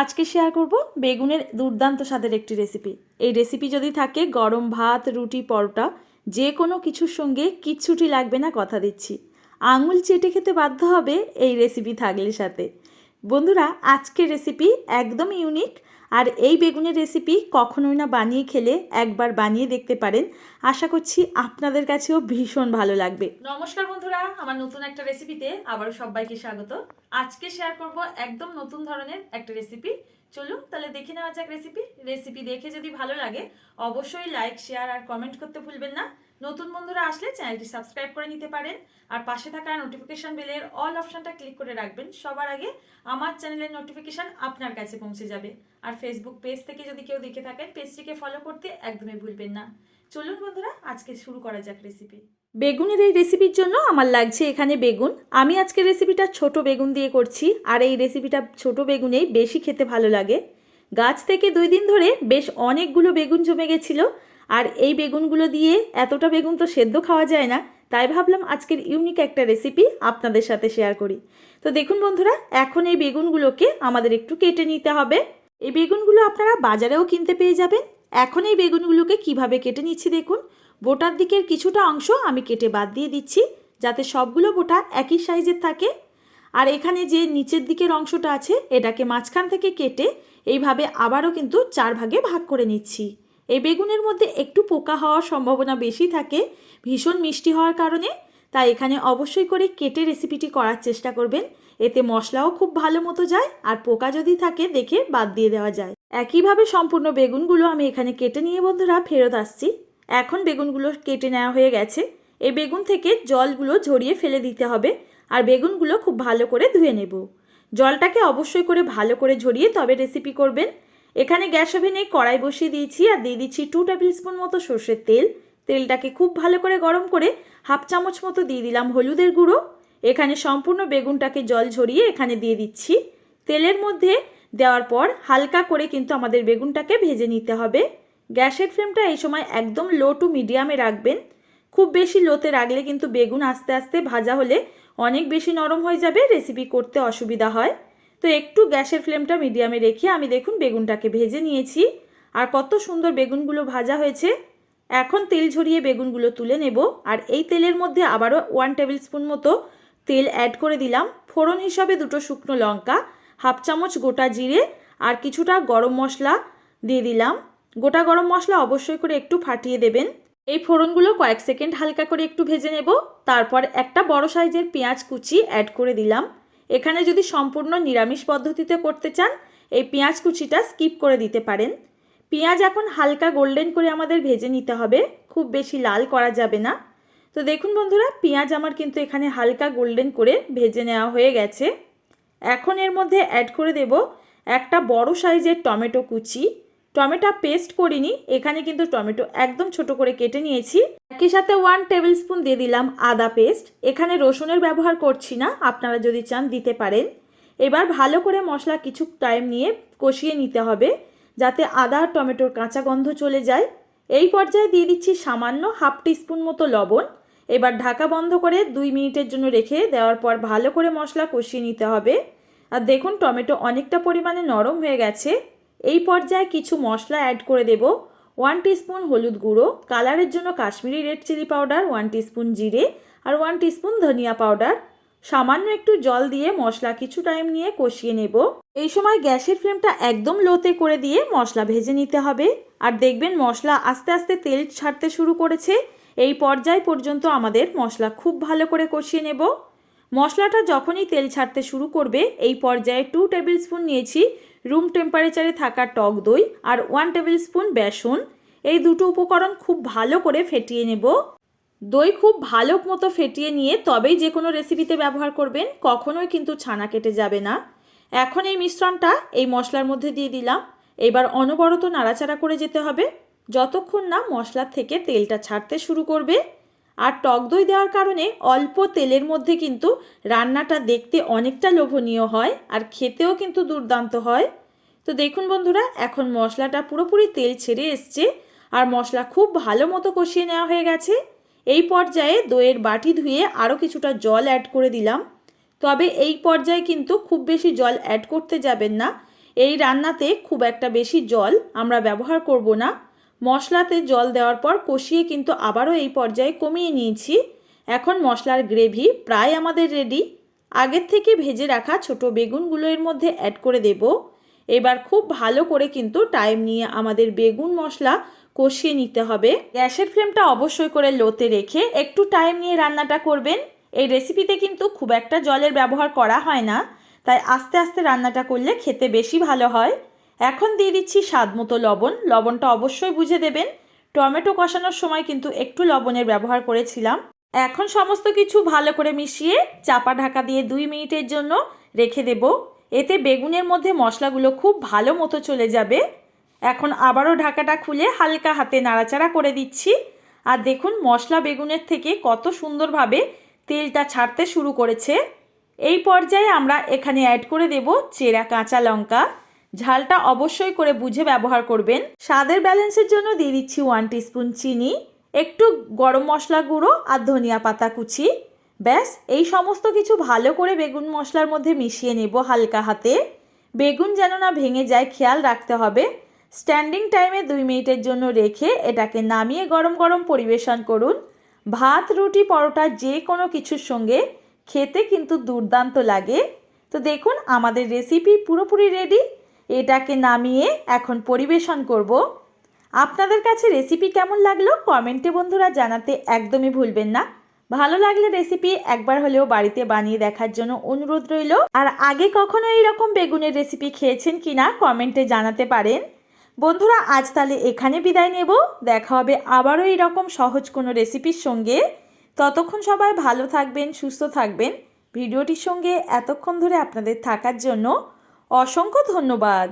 আজকে শেয়ার করব বেগুনের দুর্দান্ত স্বাদের একটি রেসিপি এই রেসিপি যদি থাকে, গরম ভাত, রুটি, পরোটা যে কোনো কিছুর সঙ্গে কিচ্ছুটি লাগবে না কথা দিচ্ছি। আঙুল চেটে খেতে বাধ্য হবে এই রেসিপি থাকলে সাথে। বন্ধুরা, আজকের রেসিপি একদম ইউনিক আর এই বেগুনের রেসিপি কখনোই না বানিয়ে খেলে একবার বানিয়ে দেখতে পারেন। আশা করছি আপনাদের কাছেও ভীষণ ভালো লাগবে। নমস্কার বন্ধুরা, আমার নতুন একটা রেসিপিতে আবারও সবাইকে স্বাগত। আজকে শেয়ার করব একদম নতুন ধরনের একটা রেসিপি চলুন তাহলে দেখে নেওয়া যাক রেসিপি রেসিপি দেখে যদি ভালো লাগে, অবশ্যই লাইক শেয়ার আর কমেন্ট করতে ভুলবেন না। নতুন বন্ধুরা আসলে চ্যানেলটি সাবস্ক্রাইব করে নিতে পারেন। আর পাশে থাকা নোটিফিকেশন বেলের অল অপশনটা ক্লিক করে রাখবেন। সবার আগে আমার চ্যানেলের নোটিফিকেশন আপনার কাছে পৌঁছে যাবে। আর ফেসবুক পেজ থেকে যদি কেউ দেখে থাকেন পেজটিকে ফলো করতে একদমই ভুলবেন না। চলুন বন্ধুরা, আজকে শুরু করা যাক রেসিপি বেগুনের এই রেসিপির জন্য আমার লাগছে এখানে বেগুন। আমি আজকে রেসিপিটা ছোট বেগুন দিয়ে করছি। আর এই রেসিপিটা ছোট বেগুনেই বেশি খেতে ভালো লাগে। গাছ থেকে দুই দিন ধরে বেশ অনেকগুলো বেগুন জমে গেছিল। আর এই বেগুনগুলো দিয়ে এতটা বেগুন তো সেদ্ধ খাওয়া যায় না, তাই ভাবলাম আজকের ইউনিক একটা রেসিপি আপনাদের সাথে শেয়ার করি। তো দেখুন বন্ধুরা, এখন এই বেগুনগুলোকে আমাদের একটু কেটে নিতে হবে। এই বেগুনগুলো আপনারা বাজারেও কিনতে পেয়ে যাবেন। এখন এই বেগুনগুলোকে কীভাবে কেটে নিচ্ছি দেখুন, বোটার দিকের কিছুটা অংশ আমি কেটে বাদ দিয়ে দিচ্ছি, যাতে সবগুলো বোটা একই সাইজের থাকে। আর এখানে যে নিচের দিকের অংশটা আছে, এটাকে মাঝখান থেকে কেটে এইভাবে আবারও কিন্তু চার ভাগে ভাগ করে নিচ্ছি। এই বেগুনের মধ্যে একটু পোকা হওয়ার সম্ভাবনা বেশি থাকে, ভীষণ মিষ্টি হওয়ার কারণে। তাই এখানে অবশ্যই করে কেটে রেসিপিটি করার চেষ্টা করবেন। এতে মশলাও খুব ভালো মতো যায় আর পোকা যদি থাকে দেখে বাদ দিয়ে দেওয়া যায়। একইভাবে সম্পূর্ণ বেগুনগুলো আমি এখানে কেটে নিয়ে বন্ধুরা ফেরত আসছি। এখন বেগুনগুলো কেটে নেওয়া হয়ে গেছে। এই বেগুন থেকে জলগুলো ঝরিয়ে ফেলে দিতে হবে আর বেগুনগুলো খুব ভালো করে ধুয়ে নেব। জলটাকে অবশ্যই করে ভালো করে ঝরিয়ে তবে রেসিপি করবেন। এখানে গ্যাস ওভেনে কড়াই বসিয়ে দিয়েছি আর দিয়ে দিচ্ছি টু টেবিল স্পুন মতো সর্ষের তেল। তেলটাকে খুব ভালো করে গরম করে হাফ চামচ মতো দিয়ে দিলাম হলুদের গুঁড়ো। এখানে সম্পূর্ণ বেগুনটাকে জল ঝরিয়ে এখানে দিয়ে দিচ্ছি। তেলের মধ্যে দেওয়ার পর হালকা করে কিন্তু আমাদের বেগুনটাকে ভেজে নিতে হবে। গ্যাসের ফ্লেমটা এই সময় একদম লো টু মিডিয়ামে রাখবেন। খুব বেশি লোতে রাখলে কিন্তু বেগুন আস্তে আস্তে ভাজা হলে অনেক বেশি নরম হয়ে যাবে রেসিপি করতে অসুবিধা হয়। তো একটু গ্যাসের ফ্লেমটা মিডিয়ামে রেখে আমি দেখুন বেগুনটাকে ভেজে নিয়েছি। আর কত সুন্দর বেগুনগুলো ভাজা হয়েছে। এখন তেল ঝরিয়ে বেগুনগুলো তুলে নেব। আর এই তেলের মধ্যে আবারও ওয়ান টেবিল স্পুন মতো তেল অ্যাড করে দিলাম। ফোড়ন হিসাবে দুটো শুকনো লঙ্কা হাফ চামচ গোটা জিরে আর কিছুটা গরম মশলা দিয়ে দিলাম। গোটা গরম মশলা অবশ্যই করে একটু ফাটিয়ে দেবেন। এই ফোড়নগুলো কয়েক সেকেন্ড হালকা করে একটু ভেজে নেব। তারপর একটা বড় সাইজের পেঁয়াজ কুচি অ্যাড করে দিলাম। এখানে যদি সম্পূর্ণ নিরামিষ পদ্ধতিতে করতে চান, এই পেঁয়াজ কুচিটা স্কিপ করে দিতে পারেন। পেঁয়াজ এখন হালকা গোল্ডেন করে আমাদের ভেজে নিতে হবে, খুব বেশি লাল করা যাবে না। তো দেখুন বন্ধুরা, পেঁয়াজ আমার কিন্তু এখানে হালকা গোল্ডেন করে ভেজে নেওয়া হয়ে গেছে। এখন এর মধ্যে অ্যাড করে দেব একটা বড় সাইজের টমেটো কুচি। টমেটো পেস্ট করিনি, এখানে কিন্তু টমেটো একদম ছোট করে কেটে নিয়েছি। একই সাথে ওয়ান টেবিল স্পুন দিয়ে দিলাম আদা পেস্ট। এখানে রসুনের ব্যবহার করছি না, আপনারা যদি চান দিতে পারেন। এবার ভালো করে মশলা কিছু টাইম নিয়ে কষিয়ে নিতে হবে, যাতে আদা আর টমেটোর কাঁচা গন্ধ চলে যায়। এই পর্যায়ে দিয়ে দিচ্ছি সামান্য হাফ টিস্পুন মতো লবণ। এবার ঢাকা বন্ধ করে দুই মিনিটের জন্য রেখে দেওয়ার পর ভালো করে মশলা কষিয়ে নিতে হবে। আর দেখুন, টমেটো অনেকটা পরিমাণে নরম হয়ে গেছে। এই পর্যায়ে কিছু মশলা অ্যাড করে দেব। ওয়ান টিস্পুন হলুদ গুঁড়ো কালারের জন্য Kashmiri red chilli powder one teaspoon জিরে আর ওয়ান টিস্পুন ধনিয়া পাউডার সামান্য একটু জল দিয়ে মশলা কিছু টাইম নিয়ে কষিয়ে নেব। এই সময় গ্যাসের ফ্লেমটা একদম লোতে করে দিয়ে মশলা ভেজে নিতে হবে। আর দেখবেন মশলা আস্তে আস্তে তেল ছাড়তে শুরু করেছে। এই পর্যায় পর্যন্ত আমাদের মশলা খুব ভালো করে কষিয়ে নেব। মশলাটা যখনই তেল ছাড়তে শুরু করবে, এই পর্যায়ে টু টেবিল স্পুন নিয়েছি রুম টেম্পারেচারে থাকা টক দই আর ওয়ান টেবিল স্পুন বেসন। এই দুটো উপকরণ খুব ভালো করে ফেটিয়ে নেব। দই খুব ভালো মতো ফেটিয়ে নিয়ে তবেই যে কোনো রেসিপিতে ব্যবহার করবেন, কখনোই কিন্তু ছানা কেটে যাবে না। এখন এই মিশ্রণটা এই মশলার মধ্যে দিয়ে দিলাম। এবার অনবরত নাড়াচাড়া করে যেতে হবে। যতক্ষণ না মশলার থেকে তেলটা ছাড়তে শুরু করবে আর টক দই দেওয়ার কারণে অল্প তেলের মধ্যে কিন্তু রান্নাটা দেখতে অনেকটা লোভনীয় হয় আর খেতেও কিন্তু দুর্দান্ত হয়। তো দেখুন বন্ধুরা, এখন মশলাটা পুরোপুরি তেল ছেড়ে এসছে আর মশলা খুব ভালো মতো কষিয়ে নেওয়া হয়ে গেছে। এই পর্যায়ে দইয়ের বাটি ধুয়ে আরও কিছুটা জল অ্যাড করে দিলাম। তবে এই পর্যায়ে কিন্তু খুব বেশি জল অ্যাড করতে যাবেন না। এই রান্নাতে খুব একটা বেশি জল আমরা ব্যবহার করব না। মশলাতে জল দেওয়ার পর কষিয়ে কিন্তু আবারও এই পর্যায়ে কমিয়ে নিয়েছি। এখন মশলার গ্রেভি প্রায় আমাদের রেডি আগের থেকে ভেজে রাখা ছোট বেগুনগুলো এর মধ্যে অ্যাড করে দেব। এবার খুব ভালো করে কিন্তু টাইম নিয়ে আমাদের বেগুন মশলা কষিয়ে নিতে হবে। গ্যাসের ফ্লেমটা অবশ্যই করে লোতে রেখে একটু টাইম নিয়ে রান্নাটা করবেন। এই রেসিপিতে কিন্তু খুব একটা জলের ব্যবহার করা হয় না। তাই আস্তে আস্তে রান্নাটা করলে খেতে বেশি ভালো হয়। এখন দিয়ে দিচ্ছি স্বাদ মতো লবণ। লবণটা অবশ্যই বুঝে দেবেন। টমেটো কষানোর সময় কিন্তু একটু লবণের ব্যবহার করেছিলাম। এখন সমস্ত কিছু ভালো করে মিশিয়ে চাপা ঢাকা দিয়ে দুই মিনিটের জন্য রেখে দেব। এতে বেগুনের মধ্যে মশলাগুলো খুব ভালো মতো চলে যাবে। এখন আবারও ঢাকাটা খুলে হালকা হাতে নাড়াচাড়া করে দিচ্ছি। আর দেখুন, মশলা বেগুনের থেকে কত সুন্দরভাবে তেলটা ছাড়তে শুরু করেছে। এই পর্যায়ে আমরা এখানে অ্যাড করে দেব চেরা কাঁচা লঙ্কা। ঝালটা অবশ্যই করে বুঝে ব্যবহার করবেন। স্বাদের ব্যালেন্সের জন্য দিয়ে দিচ্ছি ওয়ান টিস্পুন চিনি, একটু গরম মশলা গুঁড়ো আর ধনিয়া পাতা কুচি। ব্যাস, এই সমস্ত কিছু ভালো করে বেগুন মশলার মধ্যে মিশিয়ে নেব হালকা হাতে। বেগুন যেন না ভেঙে যায়, খেয়াল রাখতে হবে। স্ট্যান্ডিং টাইমে দুই মিনিটের জন্য রেখে এটাকে নামিয়ে গরম গরম পরিবেশন করুন। ভাত, রুটি, পরোটা যে কোনো কিছুর সঙ্গে খেতে কিন্তু দুর্দান্ত লাগে। তো দেখুন, আমাদের রেসিপি পুরোপুরি রেডি এটাকে নামিয়ে এখন পরিবেশন করব। আপনাদের কাছে রেসিপি কেমন লাগল কমেন্টে বন্ধুরা জানাতে একদমই ভুলবেন না। ভালো লাগলে রেসিপি একবার হলেও বাড়িতে বানিয়ে দেখার জন্য অনুরোধ রইল। আর আগে কখনো এইরকম বেগুনের রেসিপি খেয়েছেন কিনা কমেন্টে জানাতে পারেন। বন্ধুরা, আজ তাহলে এখানে বিদায় নেব। দেখা হবে আবারও এইরকম সহজ কোনো রেসিপির সঙ্গে। ততক্ষণ সবাই ভালো থাকবেন, সুস্থ থাকবেন। ভিডিওটির সঙ্গে এতক্ষণ ধরে আপনাদের থাকার জন্য অসংখ্য ধন্যবাদ।